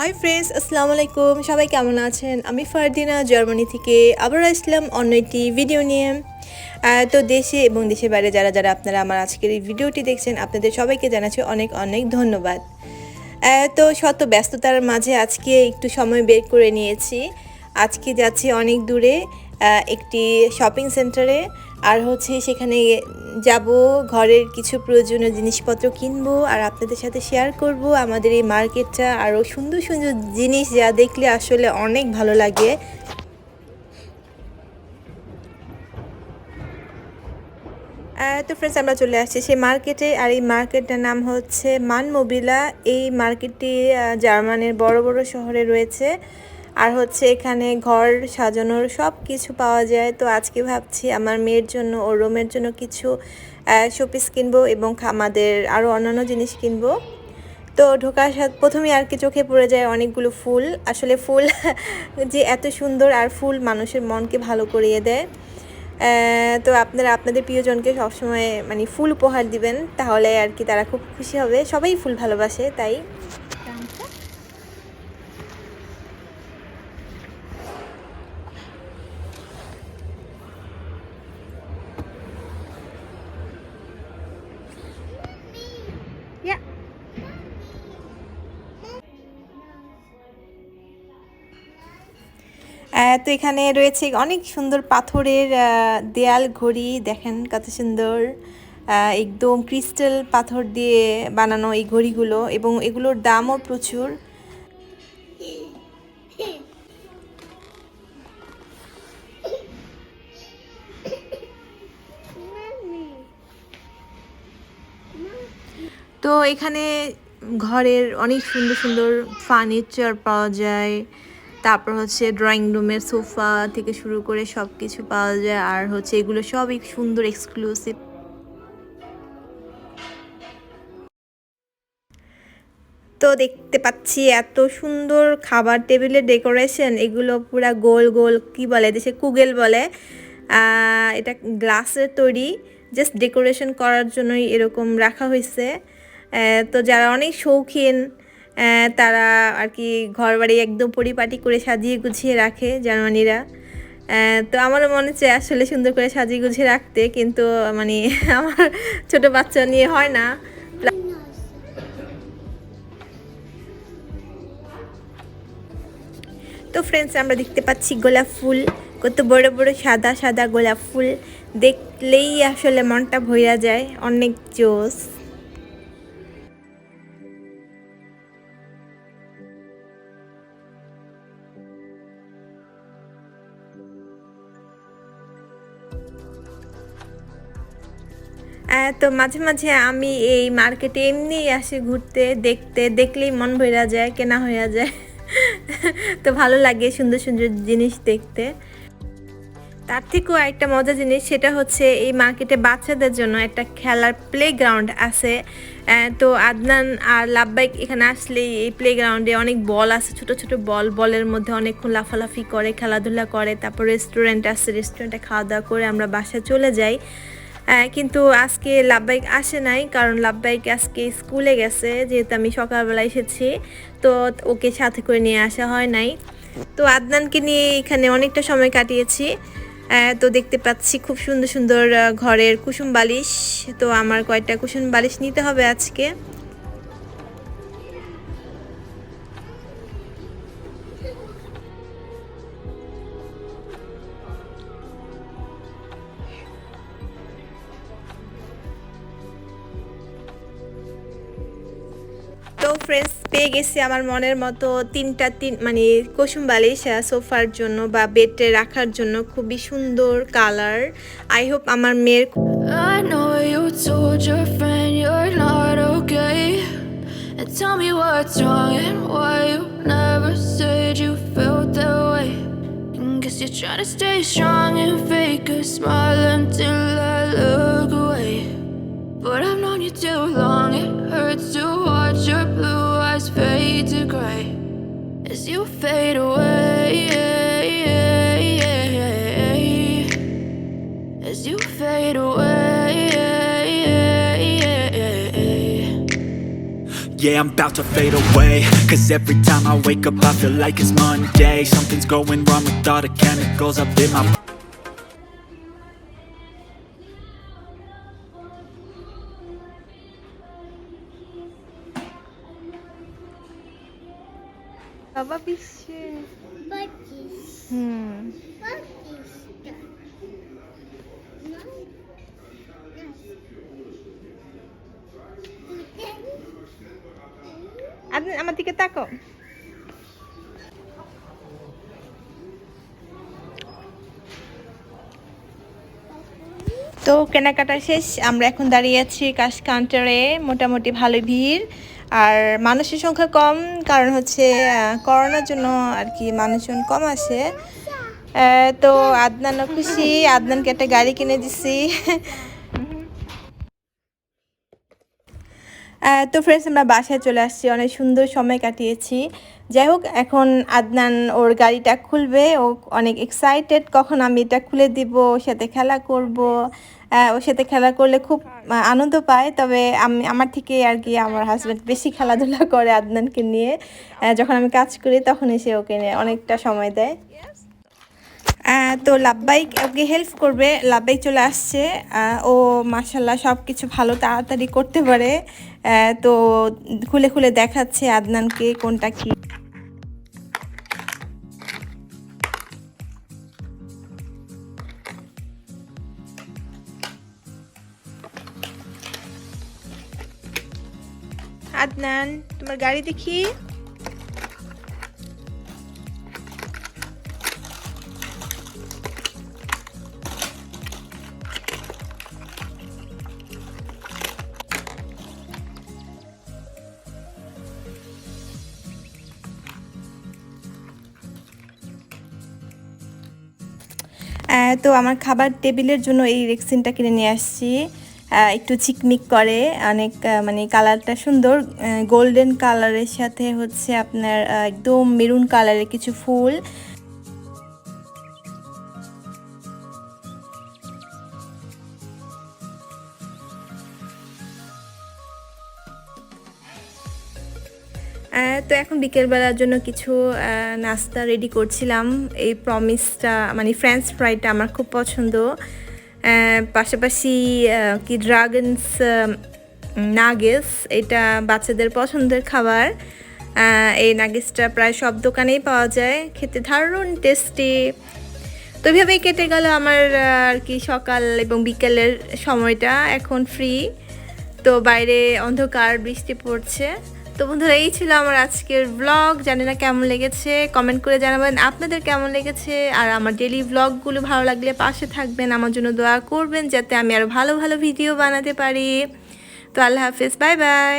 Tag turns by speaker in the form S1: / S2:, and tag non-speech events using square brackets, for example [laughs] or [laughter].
S1: Hi friends আসসালামু আলাইকুম সবাই কেমন আছেন? আমি ফারদিনা, জার্মানি থেকে আবার আসলাম অন্য একটি ভিডিও নিয়ে। তো দেশে এবং দেশের বাইরে যারা যারা আপনারা আমার আজকের এই ভিডিওটি দেখছেন, আপনাদের সবাইকে জানাচ্ছি অনেক অনেক ধন্যবাদ। তো শত ব্যস্ততার মাঝে আজকে একটু সময় বের করে নিয়েছি। আজকে যাচ্ছি অনেক দূরে। একটি শপিং সেন্টারে আর হচ্ছে সেখানে যাব, ঘরের কিছু প্রয়োজনীয় জিনিসপত্র কিনবো আর আপনাদের সাথে শেয়ার করব। আমাদের এই মার্কেটটা আরও সুন্দর সুন্দর জিনিস যা দেখলে আসলে অনেক ভালো লাগে। তো ফ্রেন্ডস আমরা চলে আসছি সেই মার্কেটে আর এই মার্কেটটার নাম হচ্ছে মান মোবিলা এই মার্কেটটি জার্মানির বড় বড় শহরে রয়েছে। আর হচ্ছে এখানে ঘর সাজানোর সব কিছু পাওয়া যায়। তো আজকে ভাবছি আমার মেয়ের জন্য ও রোমের জন্য কিছু শোপিস কিনবো এবং আমাদের আরও অন্যান্য জিনিস কিনবো। তো ঢোকার সাথে প্রথমেই আর কি চোখে পড়ে যায় অনেকগুলো ফুল। আসলে ফুল [laughs] যে এত সুন্দর আর ফুল মানুষের মনকে ভালো করিয়ে দেয়। তো আপনারা, আপনাদের প্রিয়জনকে সবসময় মানে ফুল উপহার দিবেন, তাহলে আর কি তারা খুব খুশি হবে। সবাই ফুল ভালোবাসে, তাই? তো এখানে রয়েছে অনেক সুন্দর পাথরের দেয়াল ঘড়ি, দেখেন কত সুন্দর। একদম ক্রিস্টাল পাথর দিয়ে বানানো এই ঘড়িগুলো এবং এগুলোর দামও প্রচুর। তো এখানে ঘরের অনেক সুন্দর সুন্দর ফার্নিচার পাওয়া যায়। তারপর হচ্ছে ড্রয়িং রুমের সোফা থেকে শুরু করে সব কিছু পাওয়া যায়। আর হচ্ছে এগুলো সবই সুন্দর এক্সক্লুসিভ তো দেখতে পাচ্ছি এত সুন্দর খাবার টেবিলের ডেকোরেশন। এগুলো পুরা গোল গোল, কি বলে দেশে কুগেল বলে। এটা গ্লাসের তৈরি। জাস্ট ডেকোরেশন করার জন্যই এরকম রাখা হয়েছে তো যারা অনেক শৌখিন তারা আর কি ঘর বাড়ি একদম পরিপাটি করে সাজিয়ে গুছিয়ে রাখে জার্মানিরা। তো আমারও মনে হচ্ছে আসলে সুন্দর করে সাজিয়ে গুছিয়ে রাখতে, কিন্তু মানে [laughs] আমার ছোট বাচ্চা নিয়ে হয় না। তো ফ্রেন্ডস আমরা দেখতে পাচ্ছি গোলাপ ফুল। কত বড় বড় সাদা সাদা গোলাপ ফুল। দেখলেই আসলে মনটা ভইয়া যায়। অনেক জোস। তো মাঝে মাঝে আমি এই মার্কেটে এমনি আসি ঘুরতে, দেখতে, দেখলেই মন ভরা যায়, কেনা হয়ে যায়। [laughs] তো ভালো লাগে সুন্দর সুন্দর জিনিস দেখতে। তার থেকেও একটা মজার জিনিস, সেটা হচ্ছে এই মার্কেটে বাচ্চাদের জন্য একটা খেলার প্লেগ্রাউন্ড আছে। তো আদনান আর লাভবাইক এখানে আসলেই এই প্লেগ্রাউন্ডে অনেক বল আছে, ছোট ছোট বল, বলের মধ্যে অনেকক্ষণ লাফালাফি করে, খেলাধুলা করে, তারপর রেস্টুরেন্ট আছে রেস্টুরেন্টে খাওয়া দাওয়া করে আমরা বাসায় চলে যাই। কিন্তু আজকে লাভবাইক আসে নাই, কারণ লাভবাইক আজকে স্কুলে গেছে, যেহেতু আমি সকালবেলা এসেছি, তো ওকে সাথে করে নিয়ে আসা হয় নাই। তো আদনানকে নিয়ে এখানে অনেকটা সময় কাটিয়েছি তো দেখতে পাচ্ছি খুব সুন্দর সুন্দর ঘরের কুসুম বালিশ, তো আমার কয়েকটা কুসুম বালিশ নিতে হবে আজকে। তো ফ্রেন্ডস পেয়ে গেছি আমার মনের মতো তিনটা তিন মানে কুসুম বালিশ সোফার জন্য বা বেডে রাখার জন্য খুবই সুন্দর কালার আই হোপ আমার মেয়ের
S2: I know you told your friend you're not okay. And tell me what's wrong and why you never said you felt that way. And guess you're trying to stay strong and fake a smile until I you fade away. As you fade away.
S3: yeah, I'm about to fade away Cause every time I wake up I feel like it's Monday Something's going wrong with all the chemicals up in my
S1: hmm.
S4: Batis.
S1: আপনি আমার দিকে তাকো। তো কেনাকাটা শেষ, আমরা এখন দাঁড়িয়ে আছি কাশ কাউন্টারে। মোটামুটি ভালো ভিড়। আর মানুষের সংখ্যা কম, কারণ হচ্ছে করোনার জন্য আর কি মানুষজন কম আসে তো আদনানও খুশি, আদনানকে একটা গাড়ি কিনে দিছি। তো ফ্রেন্ডস আমরা বাসায় চলে আসছি। অনেক সুন্দর সময় কাটিয়েছি। যাই হোক, এখন আদনান ওর গাড়িটা খুলবে। ও অনেক এক্সাইটেড কখন আমি এটা খুলে দিব ওর সাথে খেলা করব। ওর সাথে খেলা করলে খুব আনন্দ পায়। তবে আমি, আমার থেকে আর কি আমার হাজব্যান্ড বেশি খেলাধুলা করে আদনানকে নিয়ে। যখন আমি কাজ করি তখন এসে ওকে নিয়ে অনেকটা সময় দেয়। তো লাভবাইক ওকে হেল্প করবে। লাভবাইক চলে আসছে। ও মাসাল্লাহ সব কিছু ভালো, তাড়াতাড়ি করতে পারে। তো খুলে খুলে দেখাচ্ছে আদনানকে কোনটা কি আদনান তোমার গাড়ি দেখি। তো আমার খাবার টেবিলের জন্য এই রেক্সিনটা কিনে নিয়ে আসছি। একটু চিকমিক করে, অনেক মানে কালারটা সুন্দর। গোল্ডেন কালারের সাথে হচ্ছে আপনার একদম মেরুন কালারের কিছু ফুল। তো এখন বিকেলবেলার জন্য কিছু নাস্তা রেডি করছিলাম। এই প্রমিসটা মানে ফ্রেঞ্চ ফ্রাইটা আমার খুব পছন্দ। পাশাপাশি কি ড্রাগনস নাগেস এটা বাচ্চাদের পছন্দের খাবার। এই নাগেসটা প্রায় সব দোকানেই পাওয়া যায়। খেতে দারুণ টেস্টি তো এভাবেই কেটে গেল আমার আর কি সকাল এবং বিকেলের সময়টা, এখন ফ্রি তো বাইরে অন্ধকার, বৃষ্টি পড়ছে। তো বন্ধুরা, এই ছিল আমার আজকের ব্লগ জানি না কেমন লেগেছে। কমেন্ট করে জানাবেন আপনাদের কেমন লেগেছে। আর আমার ডেলি ব্লগগুলো ভালো লাগলে পাশে থাকবেন। আমার জন্য দোয়া করবেন যাতে আমি আরও ভালো ভালো ভিডিও বানাতে পারি। তো আল্লাহ হাফিজ। Bye bye